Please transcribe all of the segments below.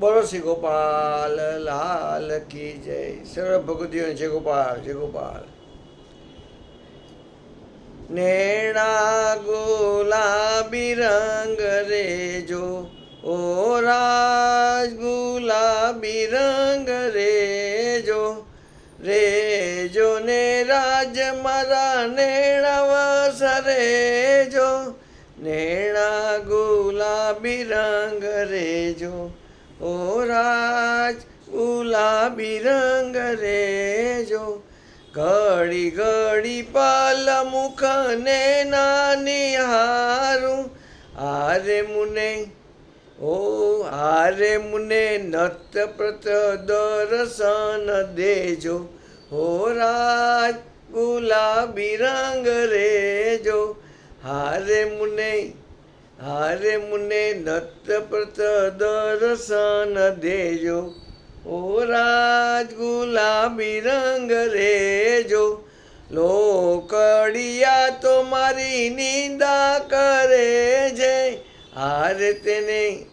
બોલો શ્રી ગોપાલ, લાલ કી જય. સર્વ ભગવતીઓ જય ગોપાલ જય ગોપાલ. નેણા ગુલાબી રંગ રેજો. ઓ રાજ ગુલાબી રંગ રેજો. રેજો ને રાજ મારા નેણા વસરેજો નેણા ગુલાબી રંગ રેજો. ઓ રાજ, ગુલાબી રંગ રેજો. ઘડી ઘડી પાલ મુખને નાની હારું. આરે મુને, ઓ આરે મુને નત પ્રત દર્શન દેજો. હો રાજ, ગુલાબી રંગ રેજો. હારે મુને હારે મુને નત પ્રત દર્શન દેજો. ઓ રાજ ગુલાબી રંગ રેજો. લોકડિયા તો મારી નિંદા કરે છે. હારે તેને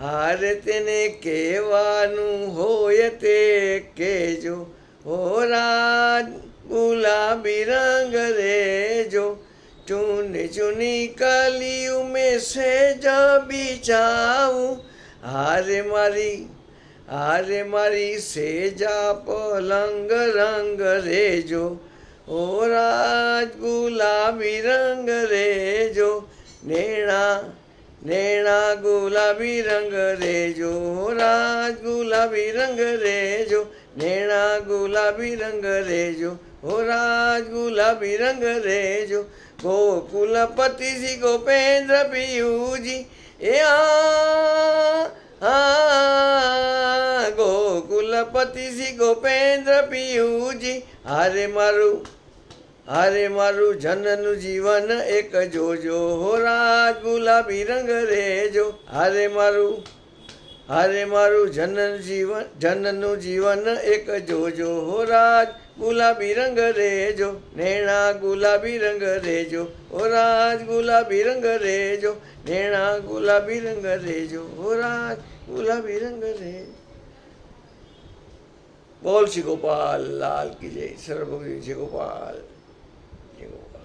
હારે તેને કહેવાનું હોય તે કહેજો. ઓ રાજ ગુલાબી રંગ રેજો. ચૂને ચૂની કલિયું મેં બી બિચાવું હારે મારી હારે મારી સેજા પલંગ રંગ રેજો. ઓ રાજ ગુલાબી રંગ રેજો. નેણા નેણા ગુલાબી રંગ રેજો. રાજ ગુલાબી રંગ રેજો. નેણા ગુલાબી રંગ રેજો. ઓ રાજ ગુલાબી રંગ રેજો. ગોકુલપતિ શ્રી ગોપેન્દ્ર પિયુજી, એ આ ગોકુલપતિ શ્રી ગોપેન્દ્ર પિયુજી, હારે મારું હારે મારું જનનું જીવન એક જોજો, હો રાજ ગુલાબી રંગ રેજો, હારે મારું હારે મારું જનન જીવન જનનું જીવન એક જોજો હો રાજ, ગુલાબી રંગ રેજો, નેણા ગુલાબી રંગ રેજો, હો રાજ, ગુલાબી રંગ રેજો, નેણા ગુલાબી રંગ રેજો, હો રાજ, ગુલાબી રંગ રે બોલ શ્રી ગોપાલ, લાલ કી જય ગોપાલ. જય ગોપાલ.